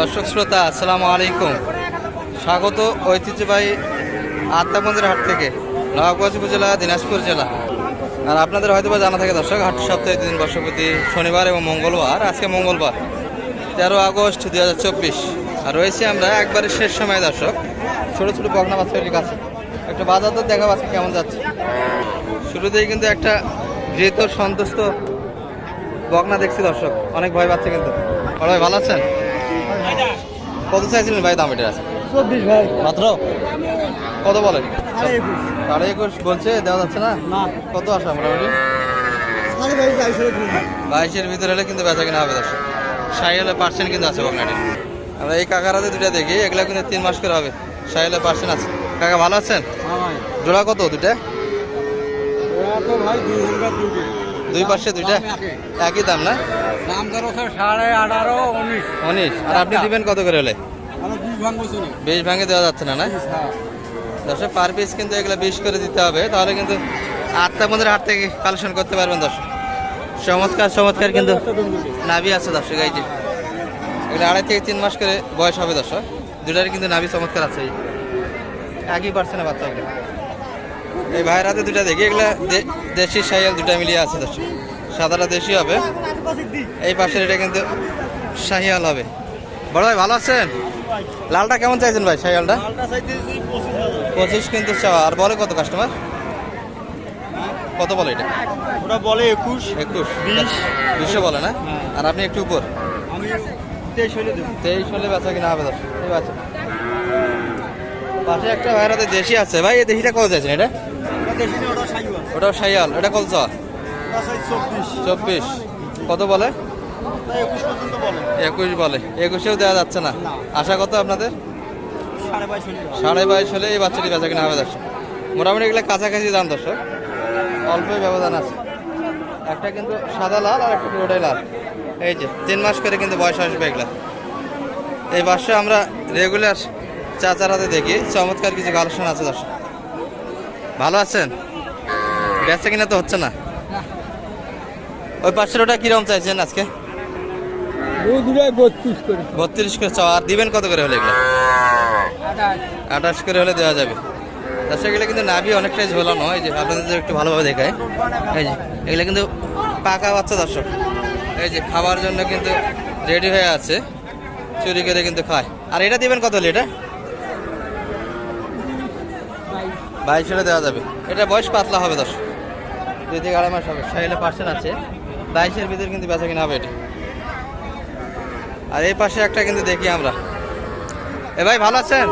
দর্শক শ্রোতা, আসসালামু আলাইকুম। স্বাগত ঐতিহ্যবাহী আত্মাবন্দের হাট থেকে নবাবগঞ্জ উপজেলা, দিনাজপুর জেলা। আর আপনাদের হয়তো জানা থাকে দর্শক, হাট সপ্তাহে দিন বর্ষপতি শনিবার এবং মঙ্গলবার, আজকে মঙ্গলবার, তেরো আগস্ট দু হাজার চব্বিশ। আর রয়েছে আমরা একবারে শেষ সময় দর্শক, ছোটো ছোটো বগনা বাচ্চাগুলির কাছে। একটা বাজার তো দেখা পাচ্ছি কেমন যাচ্ছে। শুরুতেই কিন্তু একটা গৃহীত সন্তুষ্ট বগনা দেখছি দর্শক, অনেক ভয় পাচ্ছে কিন্তু। ভাই, ভালো আছেন? কত চাইছিলেন ভাই দাম এটা? আছে চব্বিশ ভাই। মাত্র? কত বলেন? সাড়ে একুশ। বলছে দেওয়া যাচ্ছে না? কত আসা মোটামুটি? বাইশের ভিতরে হলে কিন্তু বেচা কিনা হবে দর্শক। সাইলে পার্সেন্ট কিন্তু আছে বকনাটি আমরা এই কাকারাতে দুটা দেখি এগুলা কিন্তু তিন মাস করে হবে। সাইলে পার্সেন্ট আছে। কাকা ভালো আছেন? হ্যাঁ জোড়া কত দুটা ভাই দুই পাশে দুইটা একই দাম না? দাম ধরো সাড়ে আঠারো উনিশ। উনিশ। আর আপনি দিবেন কত করে হলে? বিশ ভাঙে দেওয়া যাচ্ছে না না? হ্যাঁ। দর্শক পার পিস কিন্তু এগুলো বিশ করে দিতে হবে। তাহলে কিন্তু আটটা পনেরো হাট থেকে কালেকশন করতে পারবেন দর্শক। চমৎকার চমৎকার কিন্তু নাভি আছে দর্শক এই যে। এগুলো আড়াই থেকে তিন মাস করে বয়স হবে দর্শক। দুটারই কিন্তু নাভি চমৎকার আছে। একই পার্সেন্ট বাচ্চা এগুলো এই ভাইয়ের হাতে দুটা দেখি এগুলো দেশি সাইয়াল দুটা মিলিয়ে আছে দর্শক। সাদাটা দেশি হবে। এই পাশের এটা কিন্তু শাহিয়াল হবে। বড় ভাই ভালো আছেন? লালটা কেমন চাইছেন ভাই শাহিয়ালটা? পঁচিশ কিন্তু চাওয়া। আর বলে কত কাস্টমার কত বলে এটা? ওরা বলে একুশ। একুশ। বিশ। বিশও বলে না? হ্যাঁ। আর আপনি একটু উপর। তেইশ হলে বেচা কিনা হবে দশ ঠিক আছে পাশে একটা ভাইয়ের হাতে দেশি আছে। ভাই এই দেশিটা কত চাইছেন এটা? ওটাও শাহিয়াল এটা কত চব্বিশ। কত বলে? একুশ বলে। একুশেও দেওয়া যাচ্ছে না। আশা কত আপনাদের? সাড়ে বাইশ হলে সাড়ে বাইশ হলে এই বাচ্চাটি বেচা কিনা হবে দর্শক। মোটামুটি এগুলো কাছাকাছি দাম দর্শক। অল্পই ব্যবধান আছে। একটা কিন্তু সাদা লাল আর একটা পুরোটাই লাল। এই যে তিন মাস করে কিন্তু বয়স আসবে এগুলা। এই বাসে আমরা রেগুলার চাচার হাতে দেখি। চমৎকার কিছু কালেকশন আছে দর্শক। ভালো আছেন? বেচা কিনা তো হচ্ছে না। ওই পাশের ওটা কীরকম চাইছেন আজকে? বত্রিশ করে চাওয়া আর দিবেন কত করে হলে এগুলো? আঠাশ করে হলে দেওয়া যাবে। দর্শক এগুলো কিন্তু নাভি অনেকটাই ঝোলানো। এই যে আপনাদের একটু ভালোভাবে দেখায় এই যে, এগুলো কিন্তু পাকা বাচ্চা দর্শক। এই যে খাবার জন্য কিন্তু রেডি হয়ে আছে। চুরি করে কিন্তু খায়। আর এটা দিবেন কত হলে এটা? বাইশ হলে দেওয়া যাবে। এটা বয়স পাতলা হবে দর্শক। দুই থেকে আড়াই মাস হবে। সাইলে পার্সেন্ট আছে। বাইশের ভিতরে কিন্তু বেচা কিনা হবে এটা। আর এই পাশে একটা কিন্তু দেখি আমরা। এ ভাই ভালো আছেন?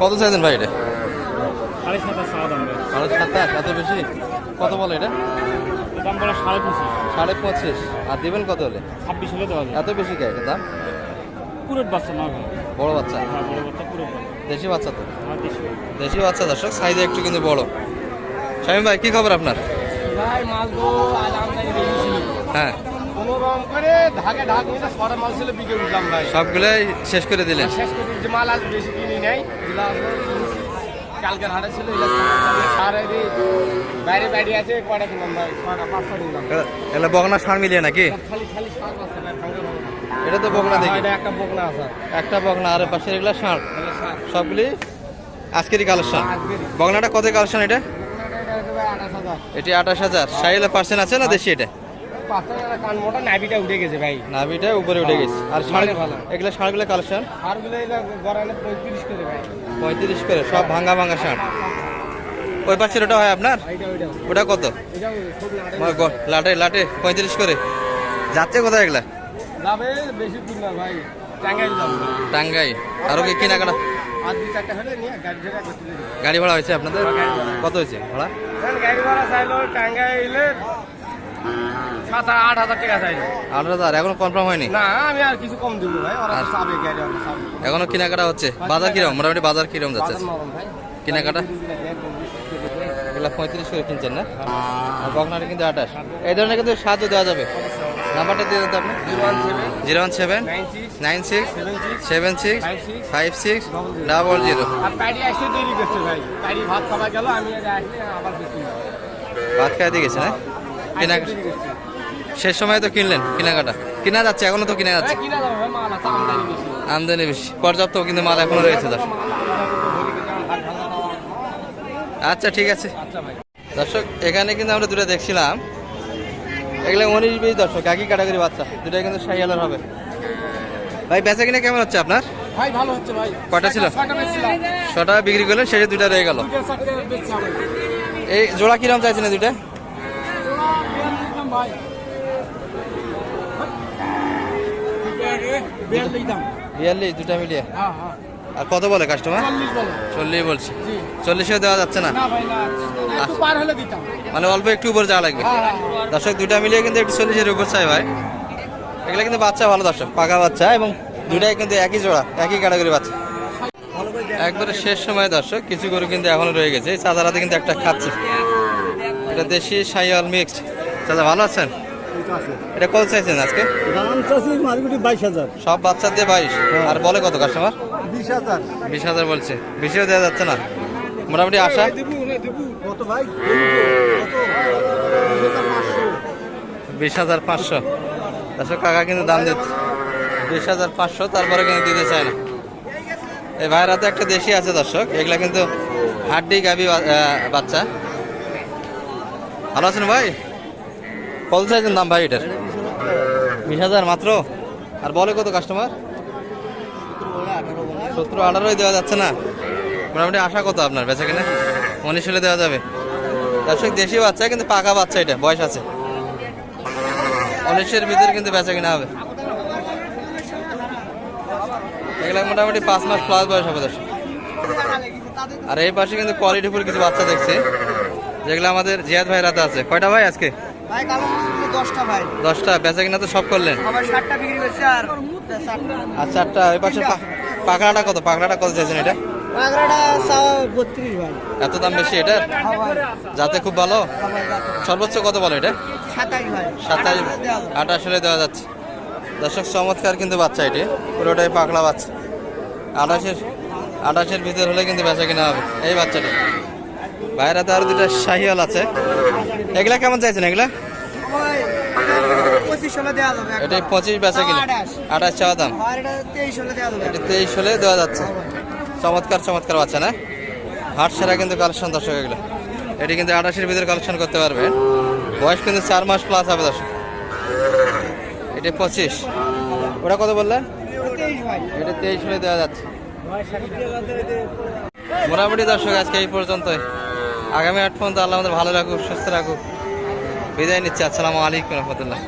কত চাইছেন ভাই এটা? সাড়ে সাতাশ সাড়ে এত বেশি? কত বলে এটা? দাম বলে সাড়ে পঁচিশ। সাড়ে পঁচিশ। আর দিবেন কত হলে? ছাব্বিশ হলে এত বেশি কে? এটা দাম? পুরোট বাচ্চা না ভাই বড় বাচ্চা? হ্যাঁ বড় বাচ্চা পুরোট বাচ্চা। দেশি বাচ্চা তো? আমার দেশি দেশি বাচ্চা দর্শক সাইজে একটু কিন্তু বড়। শামীম ভাই কি খবর আপনার? ভাই মাল আজ আমদানি হ্যাঁ। কোনো রকম করে ঢাকে ঢাক মিলে ছিল বিকে উঠলাম ভাই। সবগুলোই শেষ করে দিলেন? শেষ করে মাল আজ বেশি কিনি নাই। যেগুলো আসলে কিনছি। কালকের হাটে ছিল সারে বাইরে বাইরে আছে কয়টা কিনলাম ভাই? ছটা পাঁচটা কিনলাম। এগুলো বগনা সার মিলিয়ে নাকি? খালি খালি আছে ভাই ভাঙে এটা তো বগনা দেখি। এটা একটা বকনা আছে। একটা বগনা আর পাশে এগুলো ষাঁড় সবগুলি আজকেরই কালেকশন। বগনাটা কত কালেকশন এটা? এটা আঠাশ হাজার। সাইলে পার্সেন্ট আছে না দেশি এটা? নাভিটা উঠে গেছে ভাই। নাভিটা উপরে উঠে গেছে। আর ষাঁড়। এগুলো ষাঁড়গুলো কালেকশন? পঁয়ত্রিশ করে ভাই। পঁয়ত্রিশ করে সব ভাঙা ভাঙা ষাঁড় ওই পাশের ওটা হয় আপনার? ওটা কত? লাটে লাটে পঁয়ত্রিশ করে। যাচ্ছে কোথায় এগুলা? যাবে বেশি দূর না ভাই টাঙ্গাইল যাব। টাঙ্গাই আরও কি কেনাকাটা? গাড়ি ভাড়া হয়েছে আপনাদের? কত হয়েছে ভাড়া? গাড়ি ভাড়া চাইলো টাঙ্গাইলে সাত আট হাজার টাকা চাইলো। আট হাজার এখনও কনফার্ম হয়নি? না আমি আর কিছু কম দিব ভাই ওরা চাবে গাড়ি এখনও কেনাকাটা হচ্ছে? বাজার কীরকম? মোটামুটি বাজার কীরকম যাচ্ছে? কেনাকাটা? এগুলো পঁয়ত্রিশ করে কিনছেন না? বকনাটা কিন্তু আঠাশ। এই ধরনের কিন্তু সাহায্য দেওয়া যাবে। নাম্বারটা দিয়ে দিতে আপনি। Zero one seven nine six seven six five six double zero. ভাত খাওয়া গেল আমি আজ আসলে আবার কিছু ভাত খাই দিয়ে গেছে না? কেনা দেরি করছে শেষ সময় তো কিনলেন কেনাকাটা। কিনা যাচ্ছে এখনও তো কিনা যাচ্ছে। আমদানি বেশি। পর্যাপ্ত কিন্তু মাল এখনও রয়েছে দেওয়া। আচ্ছা ঠিক আছে। আচ্ছা দর্শক এখানে কিন্তু আমরা দুটো দেখছিলাম। এগুলো উনিশ বিশ দর্শক একই ক্যাটাগরি বাচ্চা দুটাই কিন্তু সাইয়ালার হবে। ভাই বেচা কিনা কেমন হচ্ছে আপনার? ভাই ভালো হচ্ছে ভাই। কয়টা ছিল? ছটা বিক্রি করলেন শেষে দুটা রয়ে গেল। এই জোড়া কিরম চাইছেন দুটা বিয়াল্লিশ দুটা মিলিয়ে। হ্যাঁ হ্যাঁ। আর কত বলে কাস্টমার চল্লিশ বলো। চল্লিশ বলছে। চল্লিশেও দেওয়া যাচ্ছে না পার হলে দিতাম। মানে অল্প একটু উপর যাওয়া লাগবে। হ্যাঁ হ্যাঁ। দর্শক দুটা মিলিয়ে কিন্তু একটু চল্লিশের উপর চাই ভাই। এগুলো কিন্তু বাচ্চা ভালো দর্শক পাকা বাচ্চা এবং দুটাই কিন্তু একই জোড়া একই ক্যাটাগরি বাচ্চা। একবারে শেষ সময় দর্শক কিছু গরু কিন্তু এখনও রয়ে গেছে। এই চাচারাতে কিন্তু একটা খাচ্ছে। এটা দেশি সাইয়াল মিক্স চাচা ভালো আছেন? এটা কত চাইছেন আজকে? সব বাচ্চা দিয়ে বাইশ। আর বলে কত কাস্টমার বিশ হাজার। বিশ হাজার বলছে। বেশিও দেওয়া যাচ্ছে না। মোটামুটি আশা? কত ভাই? বিশ হাজার পাঁচশো। দর্শক, কাকা কিন্তু দাম দিচ্ছে। বিশ হাজার পাঁচশো, তারপরে কিন্তু দিতে চায় না। এই ভাইয়ের হাতে একটা দেশি আছে, দর্শক। এগুলা কিন্তু হাড্ডি গাবি বাচ্চা। ভালো আছেন ভাই? কত চাইছেন দাম ভাই এটার? বিশ হাজার মাত্র? আর বলে কত কাস্টমার সতেরো আঠারোই দেওয়া যাচ্ছে না। মোটামুটি আশা কত আপনার, বেচা কিনা? উনিশ হলে দেওয়া যাবে। দর্শক দেশি বাচ্চা কিন্তু পাকা বাচ্চা এটা বয়স আছে। উনিশের ভিতরে কিন্তু বেচা কিনা হবে। এগুলো মোটামুটি পাঁচ মাস প্লাস বয়স হবে দর্শক। আর এই পাশে কিন্তু কোয়ালিটিফুল কিছু বাচ্চা দেখছে। যেগুলো আমাদের জিয়াদ ভাই রাতে আছে। কয়টা ভাই আজকে? দশটা বেচা কিনা তো সব করলেন। আর চারটা ওই পাশে পা- পাকড়াটা কত? পাকড়াটা কত চাইছেন এটা? পাগড়াটা চাওয়া বত্রিশ ভাই এত দাম বেশি এটা? যাতে খুব ভালো? সর্বোচ্চ কত বলো এটা? সাতাশ ভাই সাতাশ আঠাশ হলে দেওয়া যাচ্ছে। দর্শক চমৎকার কিন্তু বাচ্চা এটি। পুরোটাই পাকলা বাচ্চা। আঠাশের আঠাশের ভিতর হলে কিন্তু বেচা কিনা হবে। এই বাচ্চাটা। বাইরে তো আরও দুটা শাহিওয়াল আছে। এগুলা কেমন চাইছেন এগুলা? এটা পঁচিশ বেচা কিনা। আঠাশ। চাওয়া দাম। এটা তেইশ হলে এটা তেইশ হলে দেওয়া যাচ্ছে। চমৎকার চমৎকার বাচ্চা, না? হাট সেরা কিন্তু কালেকশন দর্শক এগুলো। এটি কিন্তু আঠাশের ভিতরে কালেকশন করতে পারবে। বয়স কিন্তু চার মাস প্লাস হবে দর্শক। এটি পঁচিশ। ওটা কত বললেন এটা তেইশ হলে দেওয়া যাচ্ছে। মোটামুটি দর্শক, আজকে এই পর্যন্তই। আগামী আট পর্যন্ত আল্লাহ আমাদের ভালো রাখুক, সুস্থ রাখুক। বিদায় নিচ্ছি। আসসালামু আলাইকুম রহমতুল্লাহ।